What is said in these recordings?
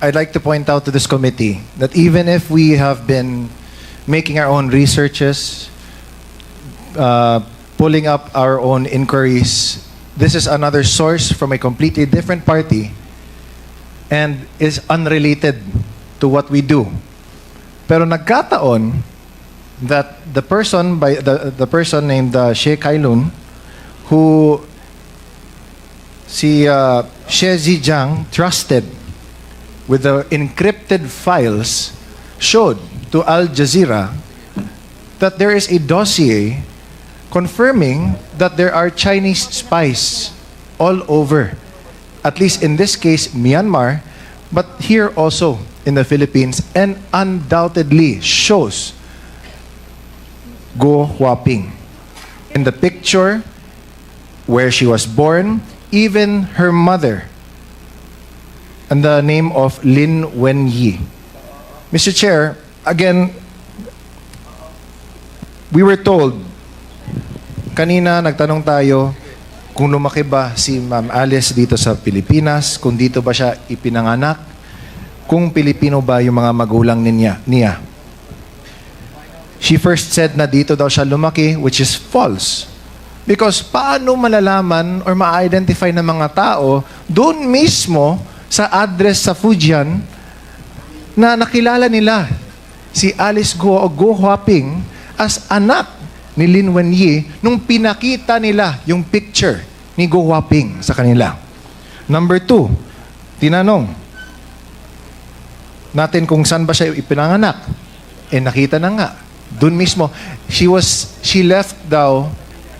I'd like to point out to this committee that even if we have been making our own researches, uh, pulling up our own inquiries, this is another source from a completely different party and is unrelated to what we do. Pero nagkataon that the person by the, the person named uh, She Kailun who si uh, She Zijiang trusted with the encrypted files showed to Al Jazeera that there is a dossier confirming that there are Chinese spies all over, at least in this case, Myanmar, but here also in the Philippines, and undoubtedly shows Go Huaping. In the picture where she was born, even her mother, and the name of Lin Wenyi. Mr. Chair, again, we were told, kanina nagtanong tayo kung lumaki ba si Ma'am Alice dito sa Pilipinas, kung dito ba siya ipinanganak, kung Pilipino ba yung mga magulang niya. niya. She first said na dito daw siya lumaki, which is false. Because paano malalaman or ma-identify ng mga tao doon mismo sa address sa Fujian na nakilala nila si Alice Go o Go Huaping as anak ni Lin Wenyi nung pinakita nila yung picture ni Go Huaping sa kanila. Number two, tinanong natin kung saan ba siya ipinanganak. Eh nakita na nga. Doon mismo, she was, she left daw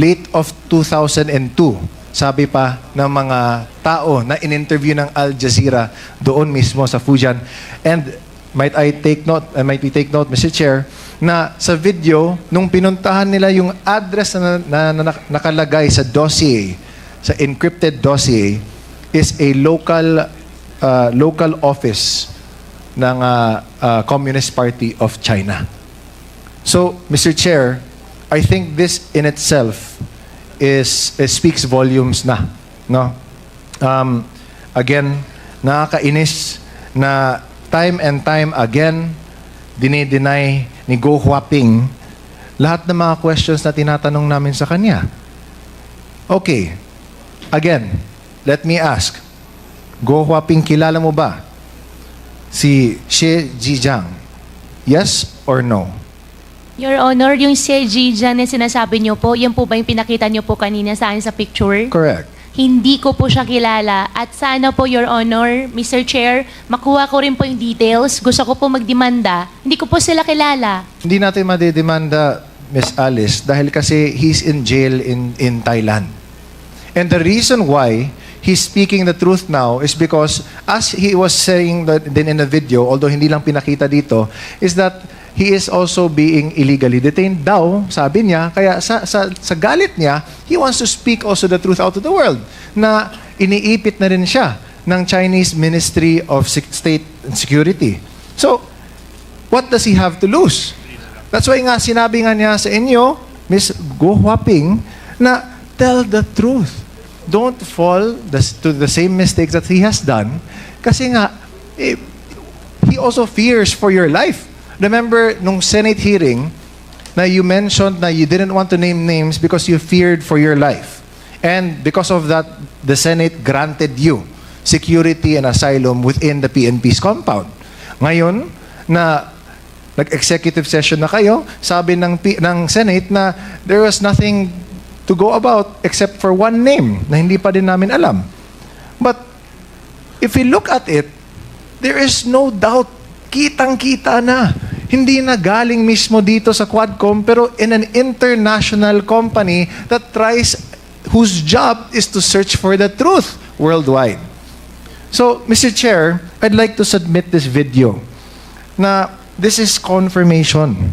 late of 2002. Sabi pa ng mga tao na in-interview ng Al Jazeera doon mismo sa Fujian. And might I take note, uh, might we take note, Mr. Chair, na sa video, nung pinuntahan nila yung address na, na, na nak- nakalagay sa dossier, sa encrypted dossier, is a local uh, local office ng uh, uh, Communist Party of China. So, Mr. Chair, I think this in itself is, is speaks volumes na, no? Um, again, nakakainis na time and time again dinideny ni Go Huaping lahat ng mga questions na tinatanong namin sa kanya. Okay. Again, let me ask. Go Huaping, kilala mo ba si Xie Jijiang? Yes or no? Your Honor, yung si Jijan na sinasabi niyo po, yan po ba yung pinakita niyo po kanina sa akin sa picture? Correct. Hindi ko po siya kilala. At sana po, Your Honor, Mr. Chair, makuha ko rin po yung details. Gusto ko po magdemanda. Hindi ko po sila kilala. Hindi natin madidemanda, Miss Alice, dahil kasi he's in jail in, in Thailand. And the reason why he's speaking the truth now is because, as he was saying that din in the video, although hindi lang pinakita dito, is that he is also being illegally detained daw, sabi niya. Kaya sa, sa, sa galit niya, he wants to speak also the truth out to the world na iniipit na rin siya ng Chinese Ministry of State Security. So, what does he have to lose? That's why nga sinabi nga niya sa inyo, Miss Go Huaping, na tell the truth. Don't fall to the same mistakes that he has done. Kasi nga, eh, he also fears for your life. Remember, nung Senate hearing, na you mentioned na you didn't want to name names because you feared for your life. And because of that, the Senate granted you security and asylum within the PNP's compound. Ngayon, na nag-executive session na kayo, sabi ng, P- ng Senate na there was nothing to go about except for one name na hindi pa din namin alam. But if we look at it, there is no doubt, kitang-kita na. Hindi na galing mismo dito sa Quadcom, pero in an international company that tries, whose job is to search for the truth worldwide. So, Mr. Chair, I'd like to submit this video na this is confirmation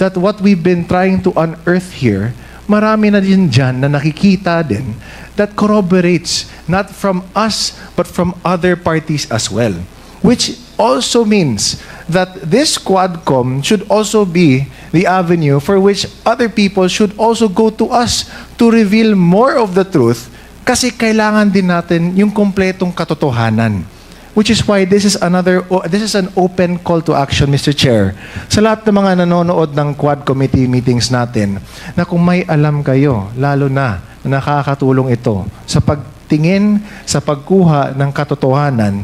that what we've been trying to unearth here, marami na din dyan na nakikita din that corroborates not from us but from other parties as well. Which also means that this Quadcom should also be the avenue for which other people should also go to us to reveal more of the truth kasi kailangan din natin yung kompletong katotohanan. Which is why this is another this is an open call to action Mr. Chair. Sa lahat ng mga nanonood ng Quad Committee meetings natin na kung may alam kayo lalo na na nakakatulong ito sa pagtingin sa pagkuha ng katotohanan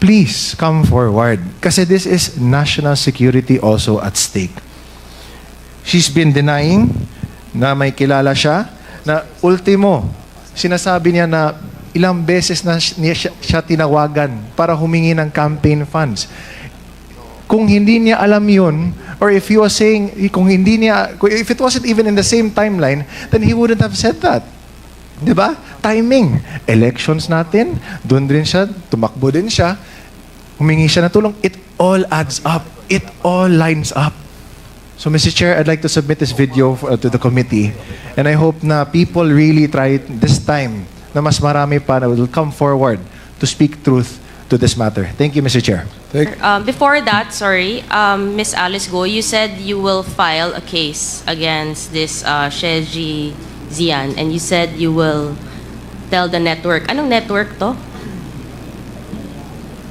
please come forward kasi this is national security also at stake. She's been denying na may kilala siya na ultimo sinasabi niya na ilang beses na niya siya, siya tinawagan para humingi ng campaign funds. Kung hindi niya alam yun, or if he was saying, kung hindi niya, if it wasn't even in the same timeline, then he wouldn't have said that. Di ba? Timing. Elections natin, doon din siya, tumakbo din siya, humingi siya ng tulong. It all adds up. It all lines up. So, Mr. Chair, I'd like to submit this video uh, to the committee. And I hope na people really try this time na mas marami pa na will come forward to speak truth to this matter. Thank you, Mr. Chair. Um, before that, sorry, um, Miss Alice Go, you said you will file a case against this uh, Sheji Zian, and you said you will tell the network. Anong network to?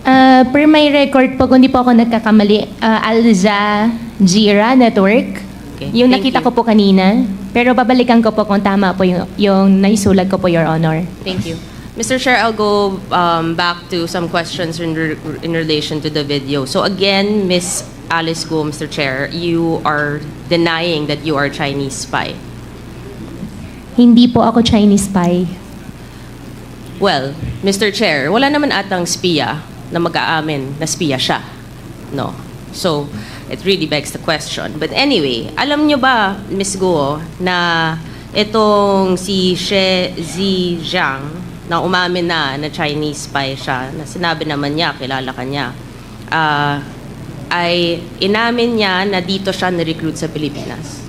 Ah, per my record po, kung di po ako nagkakamali, uh, Alza Jira Network. Okay, yung thank nakita you. ko po kanina. Pero babalikan ko po kung tama po yung, yung naisulat ko po, Your Honor. Thank you. Mr. Chair, I'll go um, back to some questions in, re- in relation to the video. So again, Miss Alice Go, Mr. Chair, you are denying that you are Chinese spy. Hindi po ako Chinese spy. Well, Mr. Chair, wala naman atang spiya na mag-aamin na spiya siya. No. So, it really begs the question. But anyway, alam nyo ba, Ms. Guo, na itong si She Zijiang na umamin na na Chinese spy siya, na sinabi naman niya, kilala ka niya, ah, ay inamin niya na dito siya na-recruit sa Pilipinas.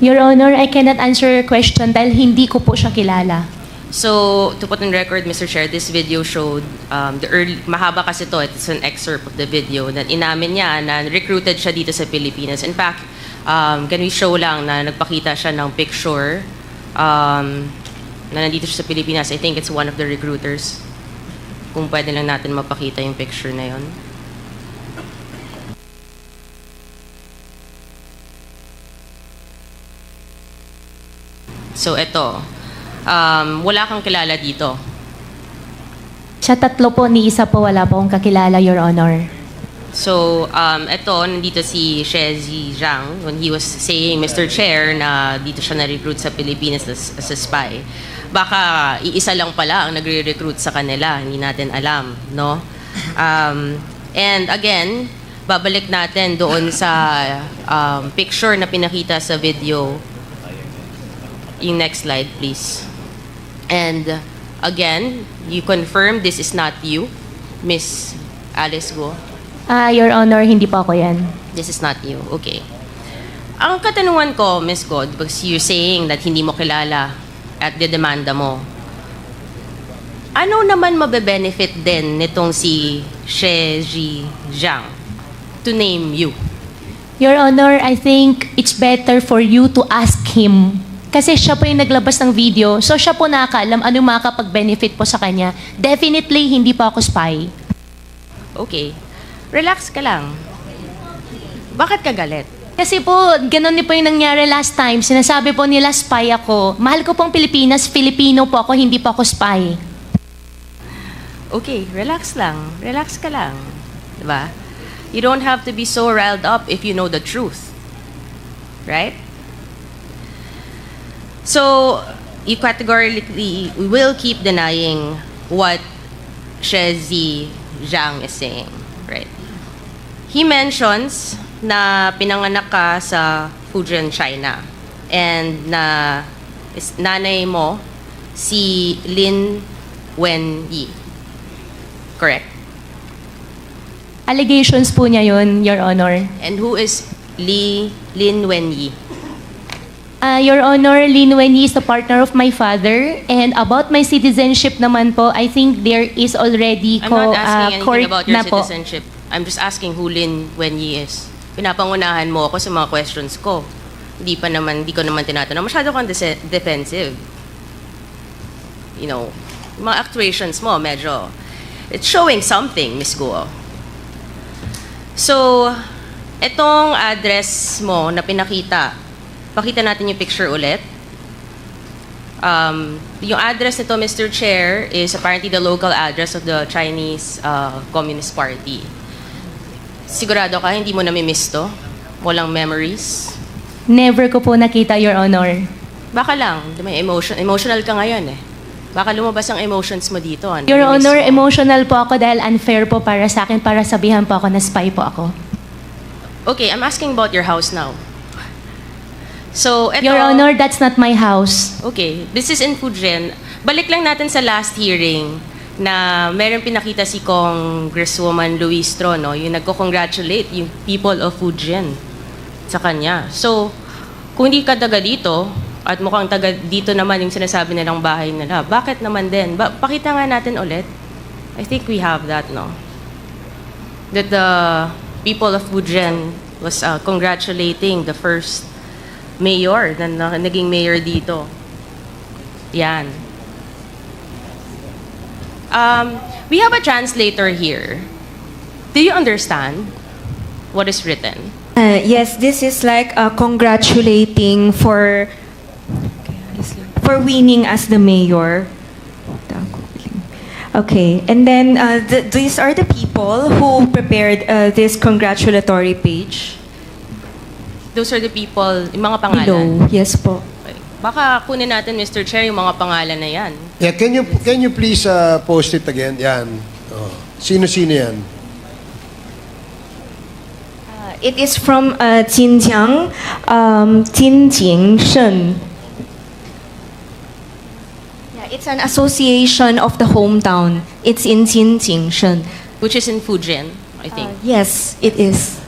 Your Honor, I cannot answer your question dahil hindi ko po siya kilala. So, to put on record, Mr. Chair, this video showed um, the early, mahaba kasi to, it's an excerpt of the video that inamin niya na recruited siya dito sa Pilipinas. In fact, um, can we show lang na nagpakita siya ng picture um, na nandito siya sa Pilipinas. I think it's one of the recruiters. Kung pwede lang natin mapakita yung picture na yon. So, ito. Um, wala kang kilala dito. Siya tatlo po, ni isa po wala po akong kakilala, Your Honor. So, um, ito, nandito si Shezi Zhang when he was saying, Mr. Chair, na dito siya na-recruit sa Pilipinas as, as a spy. Baka iisa lang pala ang nagre-recruit sa kanila, hindi natin alam, no? Um, and again, babalik natin doon sa um, picture na pinakita sa video. Yung next slide, please. And again, you confirm this is not you, Miss Alice Go. Ah, Your Honor, hindi po ako yan. This is not you. Okay. Ang katanungan ko, Miss God, because you're saying that hindi mo kilala at dedemanda mo, ano naman mabe-benefit din nitong si She Ji Zhang to name you? Your Honor, I think it's better for you to ask him. Kasi siya po yung naglabas ng video, so siya po nakakaalam anong makakapag-benefit po sa kanya. Definitely, hindi po ako spy. Okay. Relax ka lang. Bakit ka galit? Kasi po, ganun din po yung nangyari last time. Sinasabi po nila spy ako. Mahal ko pong Pilipinas, Filipino po ako, hindi po ako spy. Okay, relax lang. Relax ka lang. Diba? You don't have to be so riled up if you know the truth. Right? So, you categorically will keep denying what Shezi Zhang is saying. Right? He mentions na pinanganak ka sa Fujian, China. And na is, nanay mo si Lin Wenyi. Correct. Allegations po niya yun, Your Honor. And who is Li Lin Wenyi? Ah, Your Honor, Lin Wenyi is the partner of my father. And about my citizenship naman po, I think there is already I'm co- not ah, asking court anything about your na po. citizenship. I'm just asking who Lin Wenyi is. Pinapangunahan mo ako sa mga questions ko. Hindi pa naman, hindi ko naman tinatanong. Masyado kang dese- defensive. You know, mga actuations mo, medyo. It's showing something, Miss Guo. So, etong address mo na pinakita, pakita natin yung picture ulit. Um, yung address nito, Mr. Chair, is apparently the local address of the Chinese uh, Communist Party. Sigurado ka, hindi mo nami-miss to? Walang memories? Never ko po nakita, Your Honor. Baka lang, may emotion, emotional ka ngayon eh. Baka lumabas ang emotions mo dito. Ano, Your nami-miss Honor, mo. emotional po ako dahil unfair po para sa akin para sabihan po ako na spy po ako. Okay, I'm asking about your house now. So, eto, Your Honor, that's not my house. Okay, this is in Fujian. Balik lang natin sa last hearing na meron pinakita si Congresswoman Luis Trono, yung nagko-congratulate yung people of Fujian sa kanya. So, kung hindi ka taga dito, at mukhang taga dito naman yung sinasabi nilang bahay nila, bakit naman din? Ba- pakita nga natin ulit. I think we have that, no? That the people of Fujian was uh, congratulating the first mayor na, na naging mayor dito. Yan. Um, we have a translator here. Do you understand what is written? Uh, yes, this is like uh, congratulating for for winning as the mayor. Okay, and then uh, th- these are the people who prepared uh, this congratulatory page Those are the people, yung mga pangalan. below. Yes po. Okay. Baka kunin natin, Mr. Chair, yung mga pangalan na yan. Yeah, can you can you please uh, post it again? Yan. Oh. Sino-sino yan? Uh, it is from uh, Jinjiang, um, Jinjing Shen. Yeah, it's an association of the hometown. It's in Jinjing Shen. Which is in Fujian, I think. Uh, yes, it is.